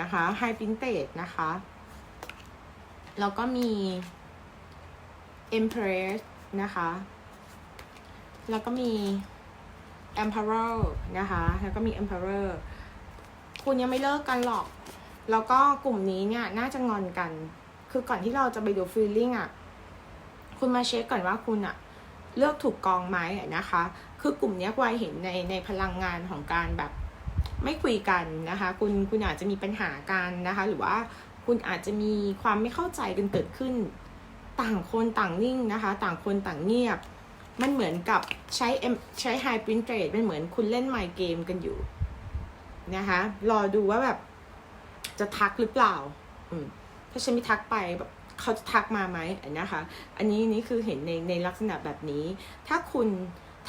นะคะ High Printed นะคะ แล้วก็มี Empress นะคะ แล้วก็มี Emperor นะคะ แล้วก็มี Emperor คุณยังไม่เลิกกันหรอก แล้วก็กลุ่มนี้เนี่ยน่าจะงอนกัน คือก่อนที่เราจะไปดู feeling อะ คุณมาเช็คก่อนว่าคุณอะ เลือกถูกกองไหมนะคะ คือกลุ่มนี้ยวายเห็นในในพลังงานของการแบบ ไม่คุยกันนะคะ คุณคุณอาจจะมีปัญหากันนะคะ หรือว่าคุณอาจจะมีความไม่เข้าใจกันเกิดขึ้น ต่างคนต่างนิ่งนะคะ ต่างคนต่างเงียบ มันเหมือนกับใช้ใช้ High Print Trade มันเหมือนคุณเล่น My Game กันอยู่นะคะ รอดูว่าแบบจะทักหรือเปล่า อืมถ้าฉันไม่ทักไปแบบเขาจะทักมาไหมนะคะ อันนี้นี่คือเห็นในในลักษณะแบบนี้ ถ้าคุณ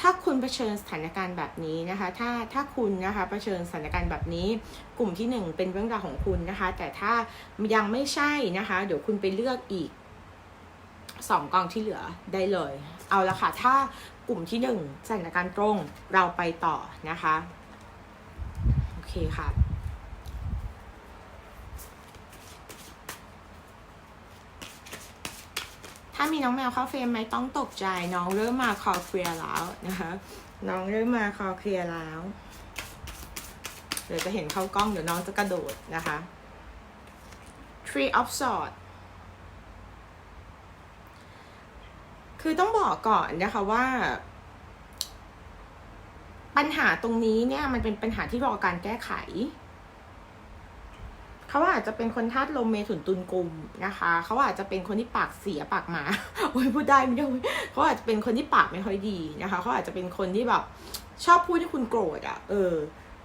ถ้าคุณเผชิญสถานการณ์แบบนี้นะคะ ถ้าถ้าคุณนะคะเผชิญสถานการณ์แบบนี้ กลุ่มที่หนึ่งเป็นเรื่องราวของคุณนะคะ แต่ถ้ายังไม่ใช่นะคะ เดี๋ยวคุณไปเลือกอีกสองกองที่เหลือได้เลย เอาละค่ะ ถ้ากลุ่มที่หนึ่งสถานการณ์ตรงเราไปต่อนะคะ โอเคค่ะ ถ้ามีน้องแมวเข้าเฟรมไหมต้องตกใจ น้องเริ่มมาคอเคลียร์แล้วนะคะ น้องเริ่มมาคอเคลียร์แล้ว เดี๋ยวจะเห็นเข้ากล้องเดี๋ยวน้องจะกระโดดนะคะ Tree of Swords คือต้องบอกก่อนนะคะว่า ปัญหาตรงนี้เนี่ยมันเป็นปัญหาที่รอการแก้ไข เขาอาจจะเป็นคนธาตุลมเมถุนตุลกุมนะคะ เขาอาจจะเป็นคนที่ปากเสียปากหมา โอ้ยพูดได้ไม่ได้เว้ยเขาอาจจะเป็นคนที่ปากไม่ค่อยดีนะคะ เขาอาจจะเป็นคนที่แบบชอบพูดให้คุณโกรธอะ่ะ เออ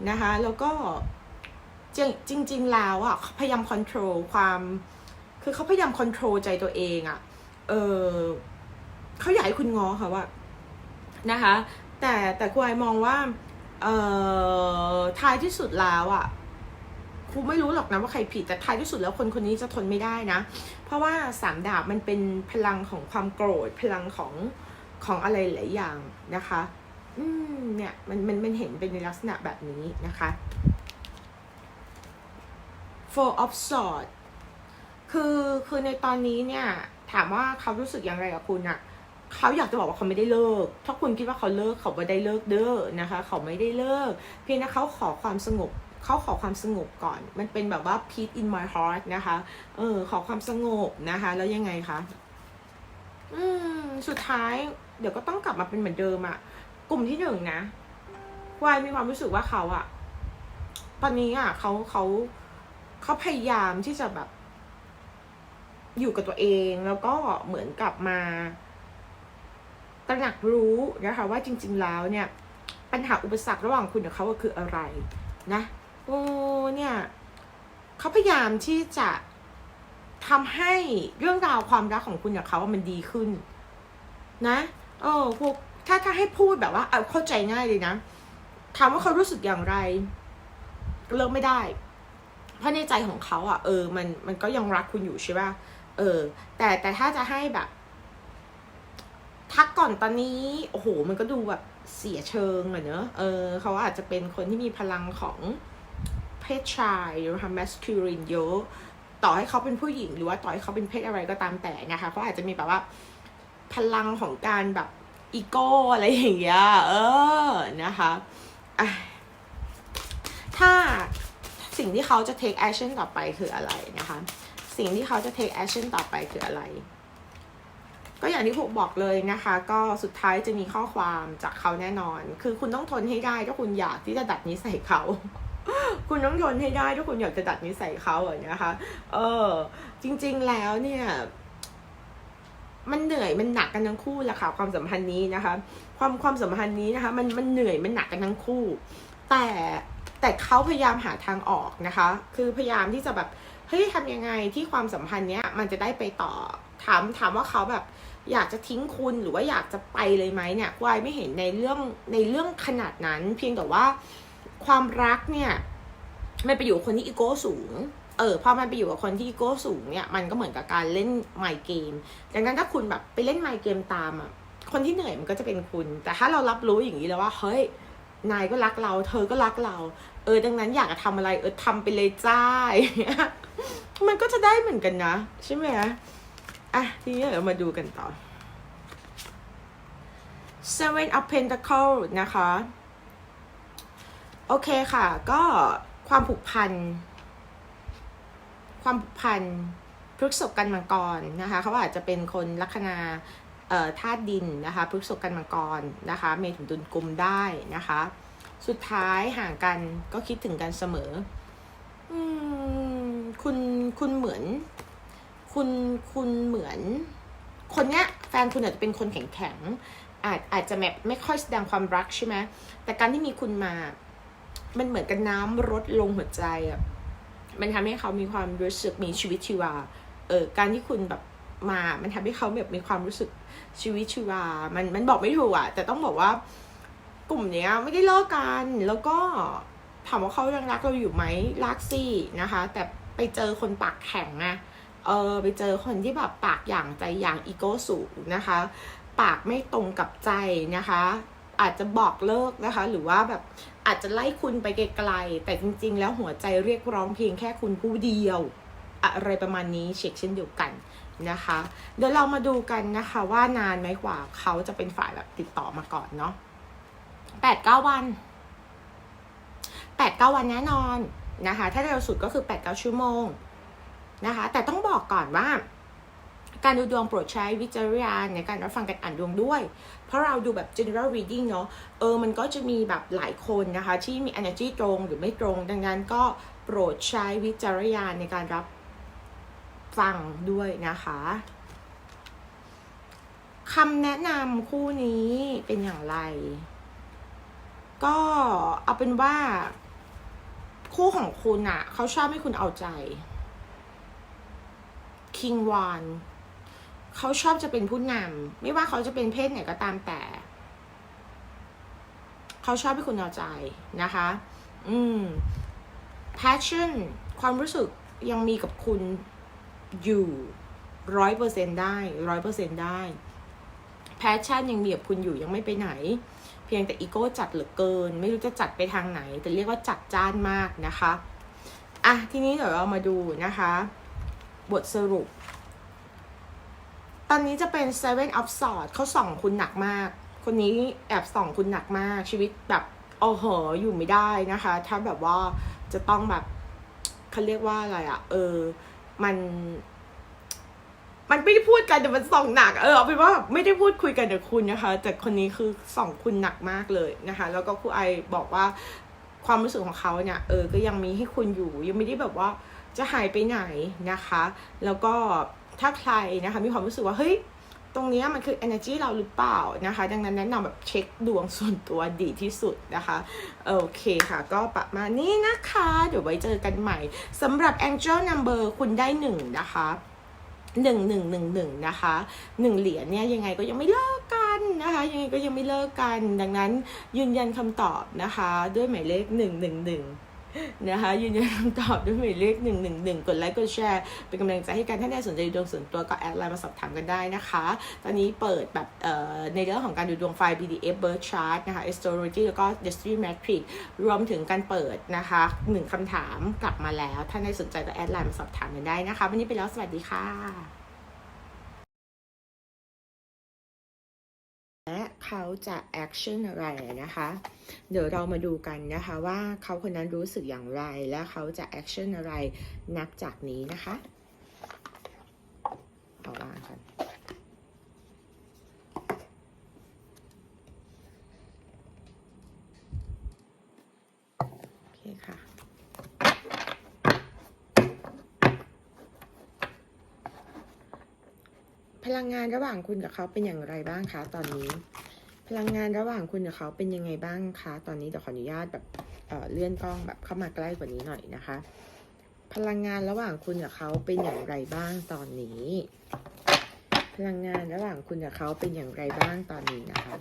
นะคะ แล้วก็จริงจริงๆแล้วอะ่ะพยายามค o n t r o l ความ คือเขาพยายามค o n t r o l ใจตัวเองอะ่ะ เออเขาอยากให้คุณง้อค่ะว่า นะคะ แต่แต่คุณไอมองว่า เอ่อท้ายที่สุดแล้วอะ่ะ ครูไม่รู้หรอกนะว่าใครผิดแต่ท้ายที่สุดแล้วคนคนนี้จะทนไม่ได้นะ เพราะว่าสามดาบมันเป็นพลังของความโกรธพลังของของอะไรหลายอย่างนะคะ อืมเนี่ยมันมันมันเห็นเป็นในลักษณะแบบนี้นะคะ four of swords คือคือในตอนนี้เนี่ยถามว่าเขารู้สึกอย่างไรกับคุณอะเขาอยากจะบอกว่าเขาไม่ได้เลิก ถ้าคุณคิดว่าเขาเลิกเขาไม่ได้เลิกเด้อนะคะ เขาไม่ได้เลิก เพียงแต่เขาขอความสงบ เขาขอความสงบก่อน มันเป็นแบบว่า peace in my heart นะคะ เออ ขอความสงบนะคะ แล้วยังไงคะ อืม สุดท้าย เดี๋ยวก็ต้องกลับมาเป็นเหมือนเดิมอะกลุ่มที่หนึ่งนะวายมีความรู้สึกว่าเขาอะตอนนี้อะเขาเขาเขาพยายามที่จะแบบ อยู่กับตัวเองแล้วก็เหมือนกลับมาตระหนักรู้นะคะว่าจริง ๆ แล้วเนี่ย ปัญหาอุปสรรคระหว่างคุณกับเขาก็คืออะไรนะ โอ้เนี่ยเขาพยายามที่จะทำให้เรื่องราวความรักของคุณกับเขาว่ามันดีขึ้น นะเออพวกถ้าถ้าให้พูดแบบว่าเอาเข้าใจง่ายเลยนะถามว่าเขารู้สึกอย่างไร เลิกไม่ได้ เพราะในใจของเขาอะ เออ มันมันก็ยังรักคุณอยู่ใช่ป่ะเออ แต่แต่ถ้าจะให้แบบ ทักก่อนตอนนี้ โอ้โห มันก็ดูแบบเสียเชิงอะเนอะเออเขาอาจจะเป็นคนที่มีพลังของ เพศชายหรือว่า masculine เยอะ ต่อให้เขาเป็นผู้หญิงหรือว่าต่อให้เขาเป็นเพศอะไรก็ตามแต่นะคะเขาอาจจะมีแบบว่าพลังของการแบบอีโก้อะไรอย่างเงี้ย เออ นะคะะถ้าสิ่งที่เขาจะ take action ต่อไปคืออะไรนะคะ สิ่งที่เขาจะ take action ต่อไปคืออะไร ก็อย่างที่ผมบอกเลยนะคะ ก็สุดท้ายจะมีข้อความจากเขาแน่นอน คือคุณต้องทนให้ได้ถ้าคุณอยากที่จะดัดนิสัยเขา คุณต้องทนให้ได้ถ้าคุณอยากจะดัดนิสัยเขาอะนะคะ เออ จริง ๆ แล้วเนี่ย มันเหนื่อยมันหนักกันทั้งคู่แหละค่ะความสัมพันธ์นี้นะคะ ความความสัมพันธ์นี้นะคะ มันมันเหนื่อยมันหนักกันทั้งคู่ แต่แต่เขาพยายามหาทางออกนะคะ คือพยายามที่จะแบบเฮ้ยทำยังไงที่ความสัมพันธ์เนี้ยมันจะได้ไปต่อถามถามว่าเขาแบบอยากจะทิ้งคุณหรือว่าอยากจะไปเลยไหมเนี่ยวายไม่เห็นในเรื่องในเรื่องขนาดนั้น เพียงแต่ว่า ความรักเนี่ยมันไปอยู่กับคนที่อีโก้สูง เออ พอมันไปอยู่กับคนที่อีโก้สูงเนี่ย มันก็เหมือนกับการเล่นไมเกม ดังนั้นถ้าคุณแบบไปเล่นไมเกมตามอะ คนที่เหนื่อยมันก็จะเป็นคุณ แต่ถ้าเรารับรู้อย่างนี้แล้วว่า เฮ้ย นายก็รักเรา เธอก็รักเรา เออ ดังนั้นอยากจะทำอะไร เออทำไปเลยจ้าอย่างเงี้ย มันก็จะได้เหมือนกันนะ ใช่ไหมอะ ทีนี้เดี๋ยวเรามาดูกันต่อ Seven of Pentacles นะคะ โอเคค่ะ ก็ความผูกพัน ความผูกพันพฤกษบกันมังกรนะคะเขาอาจจะเป็นคนลัคนาเอ่อธาตุดินนะคะพฤกษบกันมังกรนะคะ เมถุนตุลกุมได้นะคะ สุดท้ายห่างกันก็คิดถึงกันเสมออืมคุณคุณเหมือน คุณคุณเหมือน คนเนี้ยแฟนคุณอาจจะเป็นคนแข็งแข็งอาจอาจจะแบบไม่ค่อยแสดงความรักใช่ไหมแต่การที่มีคุณมา มันเหมือนกับน้ำรดลงหัวใจอะมันทำให้เขามีความรู้สึกมีชีวิตชีวา เออการที่คุณแบบมา มันทำให้เขาแบบมีความรู้สึกชีวิตชีวา มันมันบอกไม่ถูกอะแต่ต้องบอกว่ากลุ่มเนี้ยไม่ได้เลิกกัน แล้วก็ถามว่าเขายังรักเราอยู่ไหมรักสินะคะ แต่ไปเจอคนปากแข็งอะเออไปเจอคนที่แบบปากอย่างใจอย่างอีโก้สูงนะคะ ปากไม่ตรงกับใจนะคะ อาจจะบอกเลิกนะคะ หรือว่าแบบ อาจจะไล่คุณไปไกลๆแต่จริง ๆ แล้วหัวใจเรียกร้องเพียงแค่คุณผู้เดียว อะไรประมาณนี้เช็คเช่นเดียวกันนะคะ เดี๋ยวเรามาดูกันนะคะว่านานไหมกว่าเขาจะเป็นฝ่ายแบบติดต่อมาก่อนเนาะแปดเก้าวันแปดเก้าวันแน่นอนนะคะ ถ้าเร็วสุดก็คือแปดเก้าชั่วโมงนะคะ แต่ต้องบอกก่อนว่า การดูดวงโปรดใช้วิจารณญาณในการรับฟังการอ่านดวงด้วย เพราะเราดูแบบ general reading เนาะเออมันก็จะมีแบบหลายคนนะคะ ที่มี energy ตรงหรือไม่ตรง ดังนั้นก็โปรดใช้วิจารณญาณในการรับฟังด้วยนะคะคำแนะนำคู่นี้เป็นอย่างไร ก็เอาเป็นว่า คู่ของคุณอะเขาชอบให้คุณเอาใจ คิงวาน เขาชอบจะเป็นผู้นำไม่ว่าเขาจะเป็นเพศไหนก็ตามแต่ เขาชอบให้คุณเอาใจนะคะ อืม passion ความรู้สึกยังมีกับคุณอยู่ร้อยเปอร์เซ็นได้ร้อยเปอร์เซ็นได้ passion ยังมีกับคุณอยู่ยังไม่ไปไหน เพียงแต่อีโก้จัดเหลือเกิน ไม่รู้จะจัดไปทางไหน แต่เรียกว่าจัดจ้านมากนะคะ อะ ทีนี้เดี๋ยวเรามาดูนะคะ บทสรุป อนนี้จะเป็น Seven of Swords เขาส่องคุณหนักมาก คนนี้แอบส่องคุณหนักมากชีวิตแบบโอ้โหอยู่ไม่ได้นะคะ ถ้าแบบว่าจะต้องแบบเขาเรียกว่าอะไรอะเออ มัน มันไม่ได้พูดกันแต่มันส่องหนัก เออเอาเป็นว่าไม่ได้พูดคุยกันกับคุณนะคะ แต่คนนี้คือส่องคุณหนักมากเลยนะคะ แล้วก็ครูไอบอกว่าความรู้สึกของเขาเนี่ยเออก็ยังมีให้คุณอยู่ ยังไม่ได้แบบว่าจะหายไปไหนนะคะ แล้วก็ ถ้าใครนะคะมีความรู้สึกว่าเฮ้ยตรงนี้มันคือ energy เราหรือเปล่านะคะ ดังนั้นแนะนำแบบเช็คดวงส่วนตัวดีที่สุดนะคะ โอเคค่ะ ก็ประมาณนี้นะคะ เดี๋ยวไว้เจอกันใหม่สำหรับ angel number คุณได้หนึ่งนะคะหนึ่งหนึ่งหนึ่งหนึ่งนะคะหนึ่งเหรียญเนี่ยยังไงก็ยังไม่เลิกกันนะคะ ยังไงก็ยังไม่เลิกกัน ดังนั้นยืนยันคำตอบนะคะ ด้วยหมายเลขหนึ่งหนึ่งหนึ่ง นะคะยืนยันคำตอบด้วยหมายเลขหนึ่งหนึ่งหนึ่งกดไลค์กดแชร์ เป็นกำลังใจให้กันถ้าใครสนใจดูดวงส่วนตัวก็แอดไลน์มาสอบถามกันได้นะคะ ตอนนี้เปิดแบบในเรื่องของการดูดวงไฟ PDF birth chart นะคะ astrology แล้วก็ destiny matrix รวมถึงการเปิดนะคะหนึ่งคำถามกลับมาแล้ว ถ้าใครสนใจก็แอดไลน์มาสอบถามกันได้นะคะ วันนี้ไปแล้วสวัสดีค่ะ เขาจะแอคชั่นอะไรนะคะ เดี๋ยวเรามาดูกันนะคะว่าเขาคนนั้นรู้สึกอย่างไรและเขาจะแอคชั่นอะไรนับจากนี้นะคะเอาอ่านกันโอเคค่ะพลังงานระหว่างคุณกับเขาเป็นอย่างไรบ้างคะตอนนี้ พลังงานระหว่างคุณกับเขาเป็นยังไงบ้างคะ ตอนนี้เดี๋ยวขออนุญาตแบบเอ่อเลื่อนกล้องแบบเข้ามาใกล้กว่านี้หน่อยนะคะ พลังงานระหว่างคุณกับเขาเป็นอย่างไรบ้างตอนนี้ พลังงานระหว่างคุณกับเขาเป็นอย่างไรบ้างตอนนี้นะคะ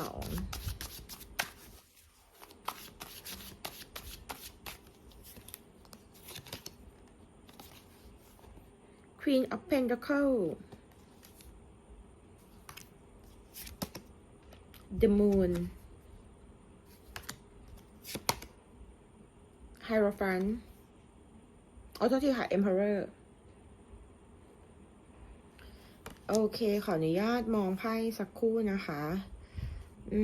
กลุ่มสอง Queen of Pentacle The Moon Hierophant เอาโทษทีค่ะ Emperor โอเค ขออนุญาตมองไพ่สักครู่นะคะ อื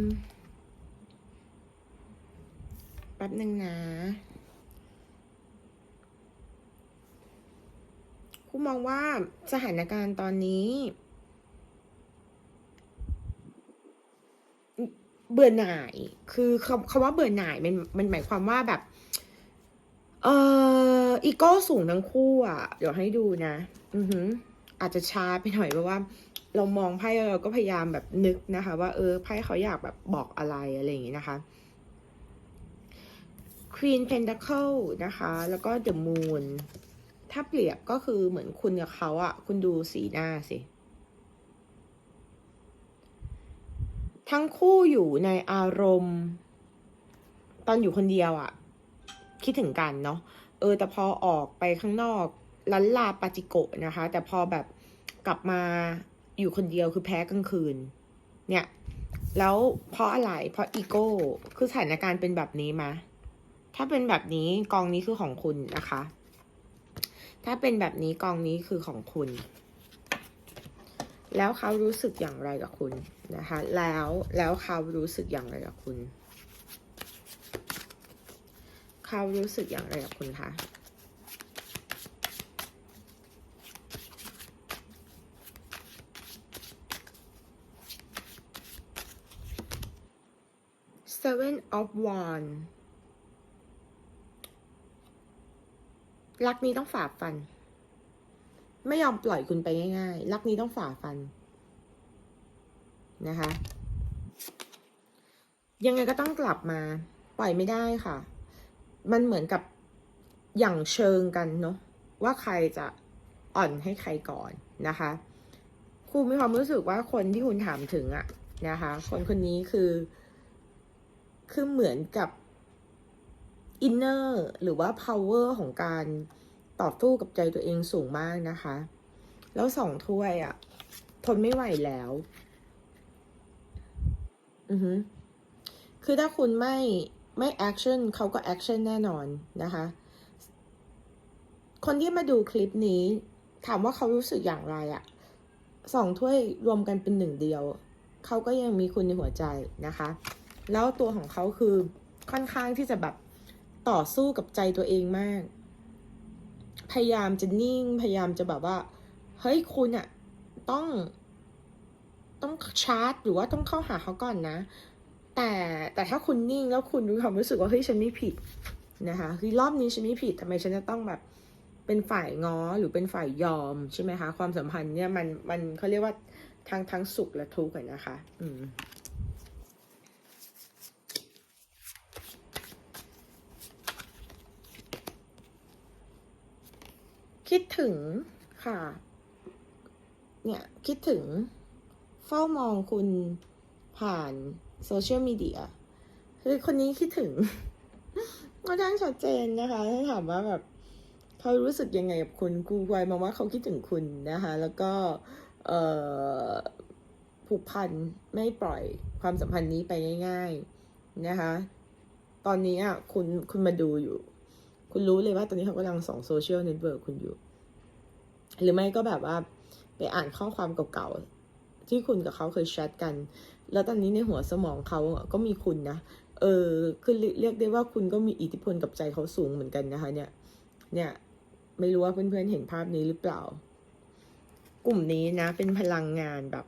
ม แป๊บหนึ่งนะครูมองว่าสถานการณ์ตอนนี้ เบื่อหน่าย คือคำคำว่าเบื่อหน่ายมันมันหมายความว่าแบบ เอออีโก้สูงทั้งคู่อะ เดี๋ยวให้ดูนะ อือหืออาจจะช้าไปหน่อยเพราะว่า เรามองไพ่เราก็พยายามแบบนึกนะคะ ว่าเออไพ่เขาอยากแบบบอกอะไรอะไรอย่างงี้นะคะ Queen Pentacle นะคะ แล้วก็ The Moon ถ้าเปรียบก็คือเหมือนคุณกับเขาอะคุณดูสีหน้าสิ ทั้งคู่อยู่ในอารมณ์ ตอนอยู่คนเดียวอะคิดถึงกันเนาะเออ แต่พอออกไปข้างนอกลันลาปาจิโกะนะคะ แต่พอแบบกลับมา อยู่คนเดียวคือแพ้กลางคืน เนี่ย แล้วเพราะอะไร เพราะอีโก้ คือสถานการณ์เป็นแบบนี้มะถ้าเป็นแบบนี้กองนี้คือของคุณนะคะ ถ้าเป็นแบบนี้กองนี้คือของคุณ แล้วเขารู้สึกอย่างไรกับคุณนะคะ แล้วแล้วเขารู้สึกอย่างไรกับคุณ เขารู้สึกอย่างไรกับคุณคะ Seven of Wands รักนี้ต้องฝ่าฟัน ไม่ยอมปล่อยคุณไปง่ายๆ รักนี้ต้องฝ่าฟัน นะคะ ยังไงก็ต้องกลับมา ปล่อยไม่ได้ค่ะ มันเหมือนกับอย่างเชิงกันเนาะว่าใครจะอ่อนให้ใครก่อนนะคะครูมีความรู้สึกว่าคนที่คุณถามถึงอะนะคะ คนคนนี้คือ คือเหมือนกับอินเนอร์หรือว่า power ของการต่อสู้กับใจตัวเองสูงมากนะคะ แล้วสองถ้วยอะ่ะ ทนไม่ไหวแล้ว อือฮึคือถ้าคุณไม่ไม่แอคชั่นเขาก็แอคชั่นแน่นอนนะคะ คนที่มาดูคลิปนี้ ถามว่าเขารู้สึกอย่างไรอะสองถ้วยรวมกันเป็นหนึ่งเดียว เขาก็ยังมีคุณในหัวใจนะคะ แล้วตัวของเขาคือค่อนข้างที่จะแบบต่อสู้กับใจตัวเองมาก พยายามจะนิ่ง พยายามจะแบบว่า เฮ้ยคุณอะต้อง ต้องชาร์จ หรือว่าต้องเข้าหาเขาก่อนนะ แต่แต่ถ้าคุณนิ่งแล้วคุณรู้ความรู้สึกว่าเฮ้ยฉันไม่ผิดนะคะคือรอบนี้ฉันไม่ผิดทำไมฉันจะต้องแบบเป็นฝ่ายง้อหรือเป็นฝ่ายยอมใช่ไหมคะ ความสัมพันธ์เนี่ยมันมันเขาเรียกว่าทั้งทั้งสุขและทุกข์นะคะ อืม คิดถึงค่ะ เนี่ยคิดถึงเฝ้ามองคุณผ่านโซเชียลมีเดียคือคนนี้คิดถึงก็ทั้างชัดเจนนะคะถ้าถามว่าแบบเขารู้สึกยังไงกับคุณกูไวมองว่าเขาคิดถึงคุณนะคะ แล้วก็เอ่อผูกพันไม่ปล่อยความสัมพันธ์นี้ไปง่าย ๆนะคะ ตอนนี้อะคุณคุณมาดูอยู่ คุณรู้เลยว่าตอนนี้เขากำลังส่องโซเชียลเน็ตเวิร์กคุณอยู่ หรือไม่ก็แบบว่าไปอ่านข้อความเก่าๆ ที่คุณกับเขาเคยแชทกัน แล้วตอนนี้ในหัวสมองเขาก็มีคุณนะ เออ คือเรียกได้ว่าคุณก็มีอิทธิพลกับใจเขาสูงเหมือนกันนะคะ เนี่ย เนี่ย ไม่รู้ว่าเพื่อนๆเห็นภาพนี้หรือเปล่า กลุ่มนี้นะ เป็นพลังงานแบบ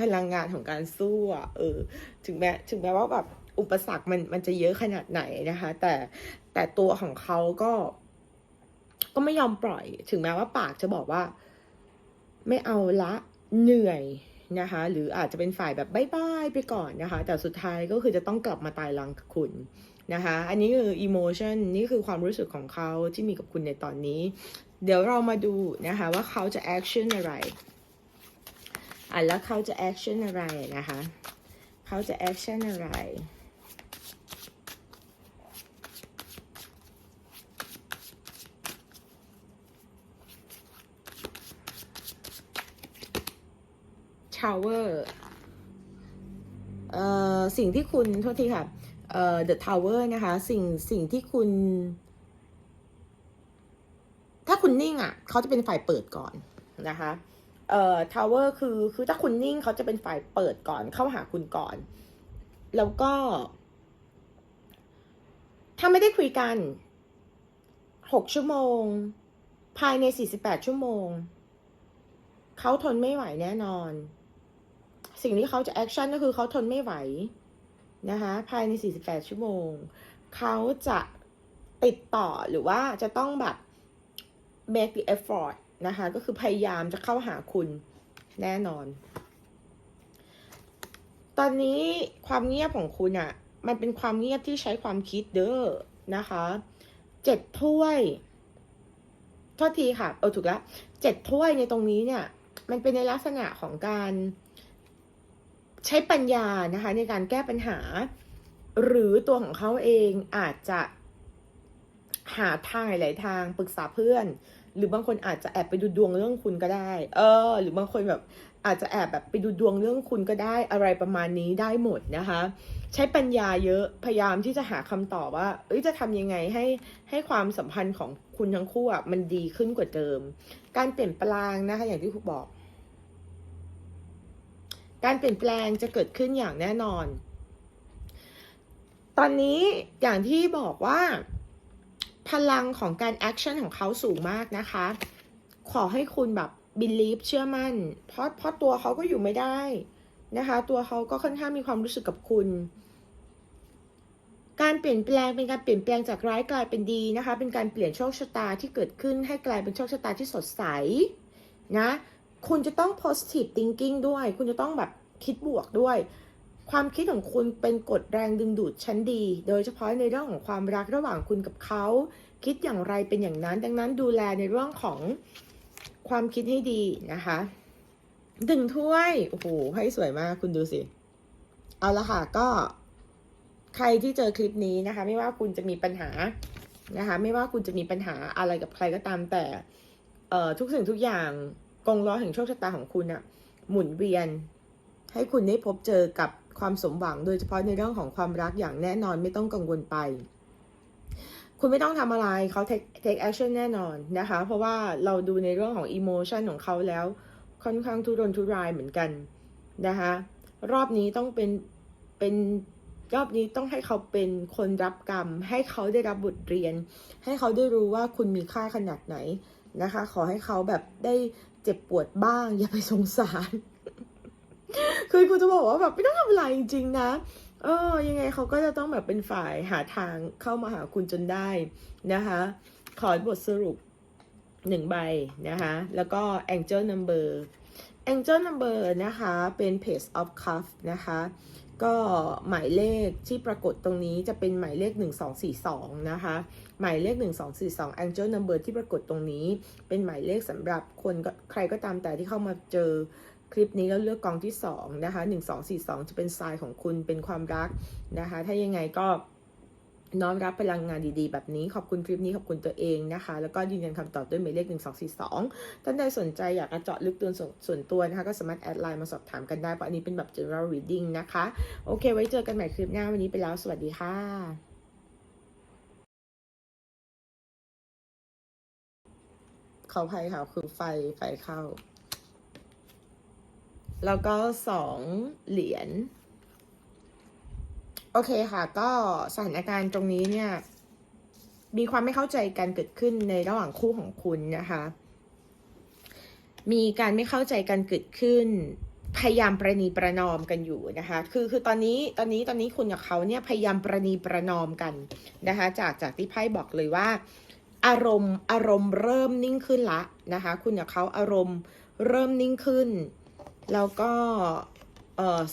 พลังงานของการสู้อะ เออ ถึงแม้ ถึงแม้ว่าแบบอุปสรรคมันมันจะเยอะขนาดไหนนะคะ แต่ แต่ตัวของเขาก็ ก็ไม่ยอมปล่อย ถึงแม้ว่าปากจะบอกว่า ไม่เอาละเหนื่อยนะคะ หรืออาจจะเป็นฝ่ายแบบบายบายไปก่อนนะคะ แต่สุดท้ายก็คือจะต้องกลับมาตายรังกับคุณนะคะ อันนี้คือ emotion นี่คือความรู้สึกของเขาที่มีกับคุณในตอนนี้ เดี๋ยวเรามาดูนะคะว่าเขาจะ action อะไรอะแล้วเขาจะ action อะไรนะคะ เขาจะ action อะไร Tower เอ่อสิ่งที่คุณโทษทีค่ะเอ่อ The Tower นะคะ สิ่งสิ่งที่คุณ ถ้าคุณนิ่งอะเขาจะเป็นฝ่ายเปิดก่อนนะคะเอ่อ Tower คือคือถ้าคุณนิ่งเขาจะเป็นฝ่ายเปิดก่อนเข้าหาคุณก่อน แล้วก็ ถ้าไม่ได้คุยกันหกชั่วโมง ภายในสี่สิบแปดชั่วโมง เขาทนไม่ไหวแน่นอน สิ่งที่เขาจะแอคชั่นก็คือเขาทนไม่ไหวนะคะภายใน 48 ชั่วโมง เขาจะติดต่อหรือว่าจะต้องแบบ make the effort นะคะ ก็คือพยายามจะเข้าหาคุณแน่นอน ตอนนี้ความเงียบของคุณอะ่ะ มันเป็นความเงียบที่ใช้ความคิดเด้อนะคะเจ็ดถ้วยโทษทีค่ะ เออถูกแล้วเจ็ดถ้วยในตรงนี้เนี่ย มันเป็นในลักษณะของการ ใช้ปัญญานะคะในการแก้ปัญหา หรือตัวของเขาเองอาจจะหาทางหลายทางปรึกษาเพื่อน หรือบางคนอาจจะแอบไปดูดวงเรื่องคุณก็ได้ เออ หรือบางคนแบบอาจจะแอบแบบไปดูดวงเรื่องคุณก็ได้อะไรประมาณนี้ได้หมดนะคะ ใช้ปัญญาเยอะพยายามที่จะหาคำตอบว่าเอ้ยจะทำยังไงให้ให้ความสัมพันธ์ของคุณทั้งคู่อะมันดีขึ้นกว่าเดิม การเปลี่ยนแปลงนะคะ อย่างที่ครูบอก การเปลี่ยนแปลงจะเกิดขึ้นอย่างแน่นอน ตอนนี้อย่างที่บอกว่า พลังของการแอคชั่นของเขาสูงมากนะคะ ขอให้คุณแบบ believe เชื่อมั่น เพราะเพราะตัวเขาก็อยู่ไม่ได้นะคะ ตัวเขาก็ค่อนข้างมีความรู้สึกกับคุณ การเปลี่ยนแปลงเป็นการเปลี่ยนแปลงจากร้ายกลายเป็นดีนะคะ เป็นการเปลี่ยนโชคชะตาที่เกิดขึ้นให้กลายเป็นโชคชะตาที่สดใสนะ คุณจะต้อง positive thinking ด้วย คุณจะต้องแบบ คิดบวกด้วย ความคิดของคุณเป็นกฎแรงดึงดูดชั้นดี โดยเฉพาะในเรื่องของความรักระหว่างคุณกับเขา คิดอย่างไรเป็นอย่างนั้น ดังนั้นดูแลในเรื่องของความคิดให้ดีนะคะดึงถ้วย โอ้โห ให้สวยมาก คุณดูสิ เอาละค่ะ ก็ ใครที่เจอคลิปนี้นะคะ ไม่ว่าคุณจะมีปัญหานะคะ ไม่ว่าคุณจะมีปัญหาอะไรกับใครก็ตามแต่ เอ่อ ทุกสิ่งทุกอย่างกงล้อแห่งโชคชะตาของคุณอะหมุนเวียน ให้คุณได้พบเจอกับความสมหวัง โดยเฉพาะในเรื่องของความรักอย่างแน่นอนไม่ต้องกังวลไป คุณไม่ต้องทำอะไรเขา take take action แน่นอนนะคะ เพราะว่าเราดูในเรื่องของ emotion ของเขาแล้ว ค่อนข้างทุรนทุรายเหมือนกันนะคะรอบนี้ต้องเป็นเป็นรอบนี้ต้องให้เขาเป็นคนรับกรรม ให้เขาได้รับบทเรียน ให้เขาได้รู้ว่าคุณมีค่าขนาดไหนนะคะ ขอให้เขาแบบได้เจ็บปวดบ้าง อย่าไปสงสาร คือคุณจะบอกว่าแบบไม่ต้องทำอะไรจริงๆนะเออยังไงเขาก็จะต้องแบบเป็นฝ่ายหาทางเข้ามาหาคุณจนได้นะคะ ขอบทสรุปหนึ่งใบนะคะ แล้วก็ angel number angel number นะคะ เป็น page of cup นะคะ ก็หมายเลขที่ปรากฏตรงนี้จะเป็นหมายเลข 1242 นะคะ หมายเลข 1242 angel number ที่ปรากฏตรงนี้ เป็นหมายเลขสำหรับคนใครก็ตามแต่ที่เข้ามาเจอ คลิปนี้แล้วเลือกกองที่2นะคะ1242 จะเป็นทรายของคุณเป็นความรักนะคะ ถ้ายังไงก็น้อมรับพลังงานดีๆ แบบนี้ขอบคุณคลิปนี้ขอบคุณตัวเองนะคะ แล้วก็ยืนยันคำตอบด้วยหมายเลข 1242 ท่านใดสนใจอยากจะเจาะลึกตัวส่วนตัวนะคะ ก็สามารถแอดไลน์มาสอบถามกันได้ เพราะอันนี้เป็นแบบ general reading นะคะ โอเค ไว้เจอกันใหม่คลิปหน้าวันนี้ไปแล้ว สวัสดีค่ะขออภัยค่ะคือไฟไฟเข้า แล้วก็สองเหรียญ โอเคค่ะ ก็สถานการณ์ตรงนี้เนี่ย มีความไม่เข้าใจกันเกิดขึ้นในระหว่างคู่ของคุณนะคะ มีการไม่เข้าใจกันเกิดขึ้น พยายามประนีประนอมกันอยู่นะคะ คือคือตอนนี้ตอนนี้ตอนนี้คุณกับเขาเนี่ยพยายามประนีประนอมกันนะคะ จากจากที่ไพ่บอกเลยว่า อารมณ์อารมณ์เริ่มนิ่งขึ้นละนะคะ คุณกับเขาอารมณ์เริ่มนิ่งขึ้น แล้วก็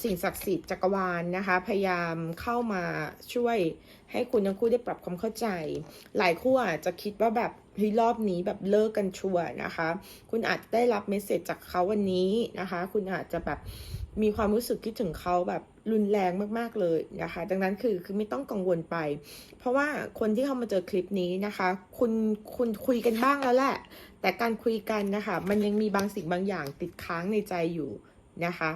สิ่งศักดิ์สิทธิ์จักรวาลนะคะ พยายามเข้ามาช่วยให้คุณทั้งคู่ได้ปรับความเข้าใจ หลายคู่อาจจะคิดว่าแบบเฮ้ยรอบนี้แบบเลิกกันชัวร์นะคะ คุณอาจจะได้รับเมสเซจจากเขาวันนี้นะคะ คุณอาจจะแบบ มีความรู้สึกคิดถึงเขาแบบรุนแรงมากๆเลยนะคะ ดังนั้นคือคือไม่ต้องกังวลไป เพราะว่าคนที่เข้ามาเจอคลิปนี้นะคะ คุณคุณคุยกันบ้างแล้วแหละ แต่การคุยกันนะคะ มันยังมีบางสิ่งบางอย่างติดค้างในใจอยู่นะคะ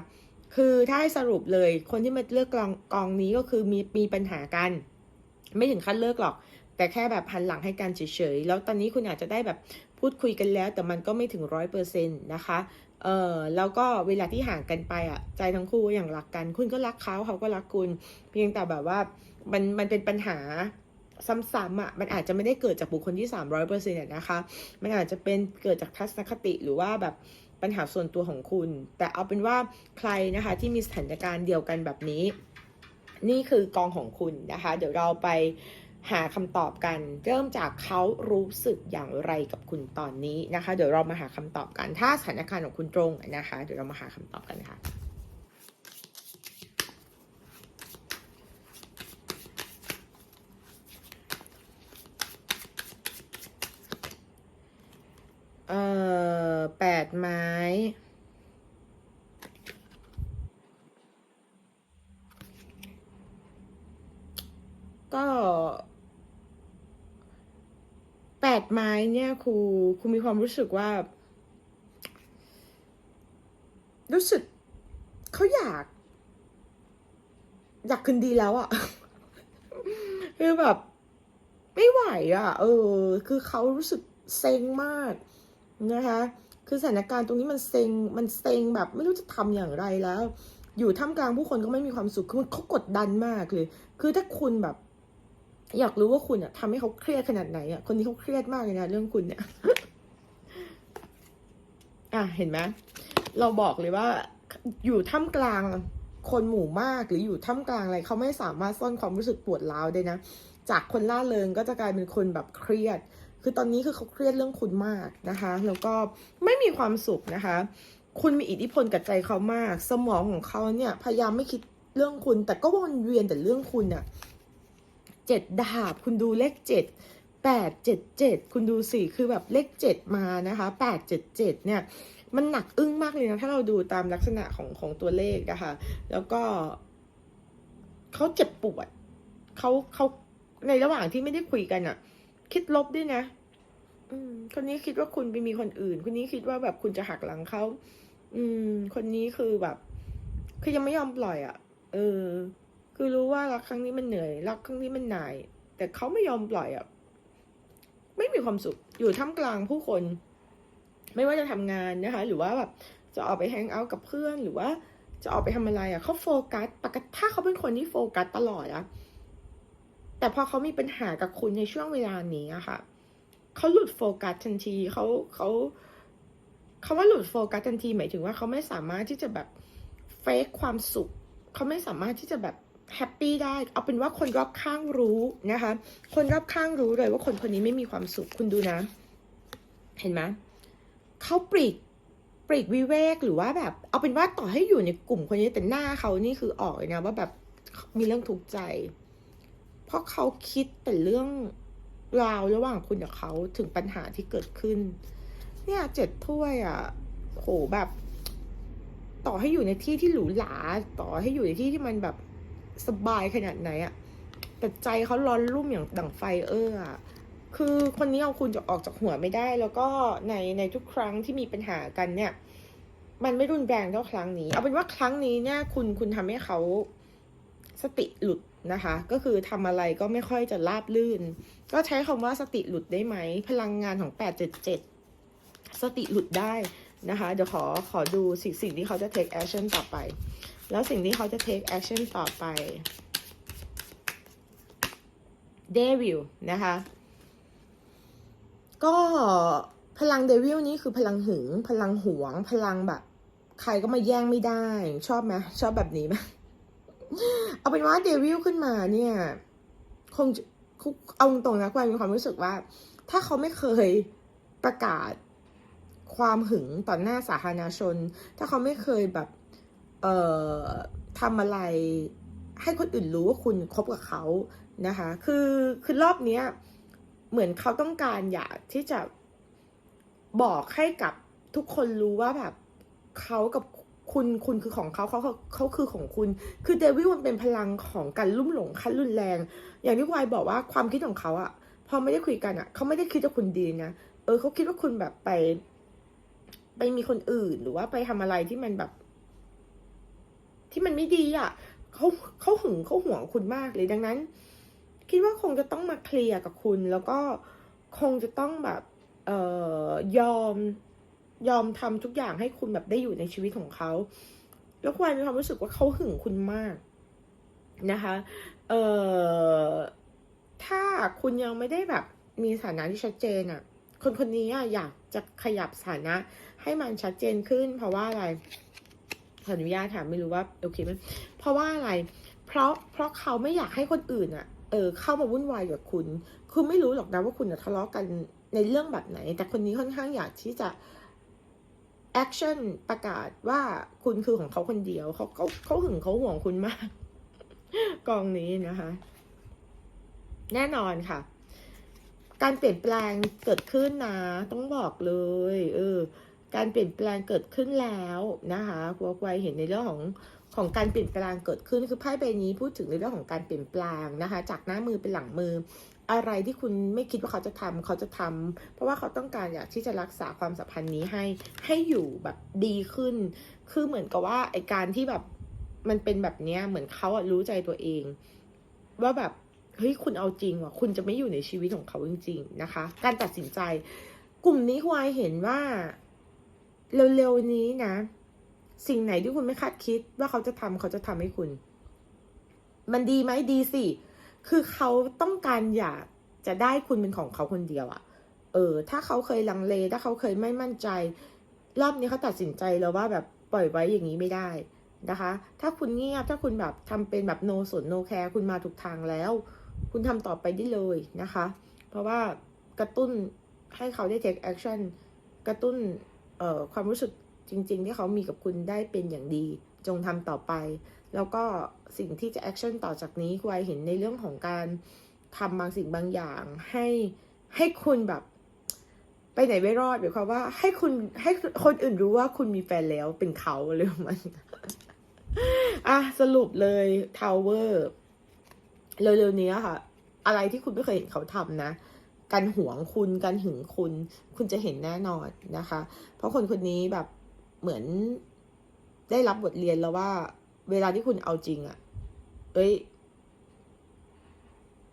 คือถ้าให้สรุปเลยคนที่มาเลือกกองกองนี้ก็คือมีมีปัญหากัน ไม่ถึงขั้นเลิกหรอก แต่แค่แบบหันหลังให้กันเฉยๆ แล้วตอนนี้คุณอาจจะได้แบบพูดคุยกันแล้ว แต่มันก็ไม่ถึงร้อยเปอร์เซ็นต์นะคะ เออแล้วก็เวลาที่ห่างกันไปอะ ใจทั้งคู่อย่างรักกัน คุณก็รักเขาเขาก็รักคุณ เพียงแต่แบบว่ามันมันเป็นปัญหาซ้ำๆอะมันอาจจะไม่ได้เกิดจากบุคคลที่สามร้อยเปอร์เซ็นต์นะคะ มันอาจจะเป็นเกิดจากทัศนคติหรือว่าแบบปัญหาส่วนตัวของคุณ แต่เอาเป็นว่าใครนะคะที่มีสถานการณ์เดียวกันแบบนี้ นี่คือกองของคุณนะคะ เดี๋ยวเราไป หาคำตอบกันเริ่มจากเขารู้สึกอย่างไรกับคุณตอนนี้นะคะ เดี๋ยวเรามาหาคำตอบกัน ถ้าสถานการณ์ของคุณตรงนะคะ เดี๋ยวเรามาหาคำตอบกันค่ะเอ่อแปดไม้ก็ ปดไม้เนี่ยครูครูมีความรู้สึกว่า รู้สึกเขาอยาก อยากคืนดีแล้วอะคือแบบ ไม่ไหวอะเออ คือเขารู้สึกเซ็งมากนะคะ คือสถานการณ์ตรงนี้มันเซ็ง มันเซ็งแบบ ไม่รู้จะทำอย่างไรแล้ว อยู่ท่ามกลางผู้คนก็ไม่มีความสุข คือมันเขากดดันมากเลย คือถ้าคุณแบบ อยากรู้ว่าคุณอะทำให้เขาเครียดขนาดไหนอะคนนี้เขาเครียดมากเลยนะเรื่องคุณเนี่ยอะเห็นไหมเราบอกเลยว่า อยู่ท่ามกลางคนหมู่มากหรืออยู่ท่ามกลางอะไรเขาไม่สามารถซ่อนความรู้สึกปวดร้าวได้นะ จากคนล่าเริงก็จะกลายเป็นคนแบบเครียด คือตอนนี้คือเขาเครียดเรื่องคุณมากนะคะ แล้วก็ไม่มีความสุขนะคะ คุณมีอิทธิพลกับใจเขามาก สมองของเขาเนี่ยพยายามไม่คิดเรื่องคุณ แต่ก็วนเวียนแต่เรื่องคุณอะ เจ็ดดาบคุณดูเลขเจ็ดแปดเจ็ดเจ็ดคุณดูสิคือแบบเลขเจ็ดมานะคะแปดเจ็ดเจ็ดเนี่ยมันหนักอึ้งมากเลยนะ ถ้าเราดูตามลักษณะของของตัวเลขนะคะแล้วก็เขาเจ็บปวดเขาเขาในระหว่างที่ไม่ได้คุยกันอะคิดลบด้วยนะ อืม คนนี้คิดว่าคุณไปมีคนอื่น คนนี้คิดว่าแบบคุณจะหักหลังเขาอืม คนนี้คือแบบ คือยังไม่ยอมปล่อยอะ่ะ เออ คือรู้ว่ารักครั้งนี้มันเหนื่อย รักครั้งนี้มันหน่าย แต่เขาไม่ยอมปล่อยอะ่ะไม่มีความสุขอยู่ท่ามกลางผู้คน ไม่ว่าจะทำงานนะคะ หรือว่าแบบจะออกไปแฮงเอาท์กับเพื่อนหรือว่าจะออกไปทำอะไรอะ่ะเขาโฟกัสปกติถ้าเขาเป็นคนที่โฟกัสตลอดอะแต่พอเขามีปัญหากับคุณในช่วงเวลานี้อะค่ะเขาหลุดโฟกัสทันทีเขาเขาเขาว่าหลุดโฟกัสทันทีหมายถึงว่าเขาไม่สามารถที่จะแบบเฟกความสุข เขาไม่สามารถที่จะแบบ แฮปปี้ได้ เอาเป็นว่าคนรอบข้างรู้นะคะ คนรอบข้างรู้เลยว่าคนคนนี้ไม่มีความสุขคุณดูนะ เห็นไหมเขาปลีกปลีกวิเวกหรือว่าแบบ เอาเป็นว่าต่อให้อยู่ในกลุ่มคนนี้แต่หน้าเขานี่คือออกเลยนะว่าแบบมีเรื่องทุกข์ใจ เพราะเขาคิดแต่เรื่องราวระหว่างคุณกับเขาถึงปัญหาที่เกิดขึ้น เนี่ยเจ็ดถ้วยอะโหแบบ ต่อให้อยู่ในที่ที่หรูหราต่อให้อยู่ในที่ที่มันแบบ สบายขนาดไหนอะแต่ใจเขาร้อนรุ่มอย่างดั่งไฟเอออะคือคนนี้เอาคุณจะออกจากหัวไม่ได้ แล้วก็ในในทุกครั้งที่มีปัญหากันเนี่ย มันไม่รุนแรงเท่าครั้งนี้ เอาเป็นว่าครั้งนี้เนี่ยคุณคุณทำให้เขาสติหลุดนะคะ ก็คือทำอะไรก็ไม่ค่อยจะราบลื่น ก็ใช้คำว่าสติหลุดได้ไหม พลังงานของ877สติหลุดได้นะคะ เดี๋ยวขอขอดูสิ่งสิ่งที่เขาจะ take action ต่อไป แล้วสิ่งที่เขาจะ take action ต่อไปเดวิลนะคะ ก็พลังเดวิลนี้คือพลังหึง พลังหวง พลังแบบ ใครก็มาแย่งไม่ได้ ชอบไหมชอบแบบนี้ไหมเอาเป็นว่าเดวิลขึ้นมาเนี่ย คงเอาตรงนะควายมีความรู้สึกว่า ถ้าเขาไม่เคยประกาศความหึงต่อหน้าสาธารณชน ถ้าเขาไม่เคยแบบ เอ่อทำอะไรให้คนอื่นรู้ว่าคุณคบกับเขานะคะ คือคือรอบเนี้ยเหมือนเขาต้องการอยากที่จะบอกให้กับทุกคนรู้ว่าแบบเขากับคุณคุณคือของเขาเขาเขาเขาคือของคุณ คือเดวิลมันเป็นพลังของการลุ่มหลงขั้นรุนแรง อย่างที่วายบอกว่าความคิดของเขาอะพอไม่ได้คุยกันอะเขาไม่ได้คิดว่าคุณดีนะเออเขาคิดว่าคุณแบบไป ไปมีคนอื่นหรือว่าไปทำอะไรที่มันแบบ ที่มันไม่ดีอะ่ะเขาเขาหึงเขาห่วงคุณมากเลยดังนั้น คิดว่าคงจะต้องมาเคลียร์กับคุณ แล้วก็คงจะต้องแบบเอ่อยอมยอมทำทุกอย่างให้คุณแบบได้อยู่ในชีวิตของเขาแล้วควายมีความรู้สึกว่าเขาหึงคุณมากนะคะเอ่อถ้าคุณยังไม่ได้แบบมีสถานะที่ชัดเจนอะ่ะคนคนนี้อะอยากจะขยับสถานะให้มันชัดเจนขึ้นเพราะว่าอะไร ขออนุญาตถามไม่รู้ว่าโอเคไหมเพราะว่าอะไร เพราะเพราะเขาไม่อยากให้คนอื่นอะเออเข้ามาวุ่นวายกับคุณคือไม่รู้หรอกนะว่าคุณจะทะเลาะกันในเรื่องแบบไหน แต่คนนี้ค่อนข้างอยากที่จะแอคชั่นประกาศว่าคุณคือของเขาคนเดียวเขาเขาเขาหึงเขาห่วงคุณมาก กองนี้นะคะ แน่นอนค่ะ การเปลี่ยนแปลงเกิดขึ้นนะ ต้องบอกเลย เออ การเปลี่ยนแปลงเกิดขึ้นแล้วนะคะกัวไวเห็นในเรื่องของของการเปลี่ยนแปลงเกิดขึ้นคือไพ่ใบนี้พูดถึงในเรื่องของการเปลี่ยนแปลงนะคะ จากหน้ามือเป็นหลังมือ อะไรที่คุณไม่คิดว่าเขาจะทำเขาจะทำเพราะว่าเขาต้องการอยากที่จะรักษาความสัมพันธ์นี้ให้ให้อยู่แบบดีขึ้น คือเหมือนกับว่าไอการที่แบบมันเป็นแบบเนี้ยเหมือนเขาอะรู้ใจตัวเอง ว่าแบบเฮ้ยคุณเอาจริงว่ะคุณจะไม่อยู่ในชีวิตของเขาจริง ๆ นะคะ การตัดสินใจ กลุ่มนี้ควายเห็นว่า เร็วๆนี้นะ สิ่งไหนที่คุณไม่คาดคิดว่าเขาจะทำเขาจะทำให้คุณ มันดีไหมดีสิ คือเขาต้องการอยากจะได้คุณเป็นของเขาคนเดียวอะเออ ถ้าเขาเคยลังเล ถ้าเขาเคยไม่มั่นใจ รอบนี้เขาตัดสินใจแล้วว่าแบบปล่อยไว้อย่างนี้ไม่ได้นะคะ ถ้าคุณเงียบ ถ้าคุณแบบทำเป็นแบบโนสนโนแคร์คุณมาถูกทางแล้ว คุณทำต่อไปได้เลยนะคะ เพราะว่ากระตุ้นให้เขาได้ take action กระตุ้น ความรู้สึกจริง ๆ ที่เขามีกับคุณได้เป็นอย่างดี จงทำต่อไป แล้วก็สิ่งที่จะแอคชั่นต่อจากนี้ควายเห็นในเรื่องของการทำบางสิ่งบางอย่าง ให้ให้คุณแบบ ไปไหนไม่รอดหมายความว่าให้คุณให้คนอื่นรู้ว่าคุณมีแฟนแล้วเป็นเขาอะไรประมาณนี้อะสรุปเลยทาวเวอร์เร็วๆนี้ค่ะ อะไรที่คุณไม่เคยเห็นเขาทำนะ การหวงคุณการหึงคุณ คุณจะเห็นแน่นอนนะคะ เพราะคนคนนี้แบบเหมือนได้รับบทเรียนแล้วว่า เวลาที่คุณเอาจริงอะ่ะ เอ้ย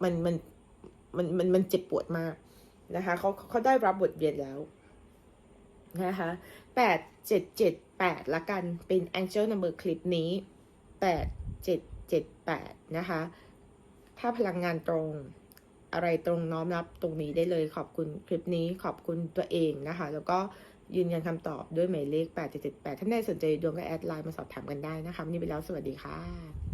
มันมันมันมันมันเจ็บปวดมากนะคะเขาเขาได้รับบทเรียนแล้วนะคะแปดเจ็ดเจ็ดแปดละกันเป็น Angel Number คลิปนี้แปดเจ็ดเจ็ดแปดนะคะ ถ้าพลังงานตรง อะไรตรงน้อมรับตรงนี้ได้เลยขอบคุณคลิปนี้ขอบคุณตัวเองนะคะ แล้วก็ยืนยันคำตอบด้วยหมายเลข 8778 ท่านใดสนใจดวงก็แอดไลน์มาสอบถามกันได้นะคะวันนี่ไปแล้วสวัสดีค่ะ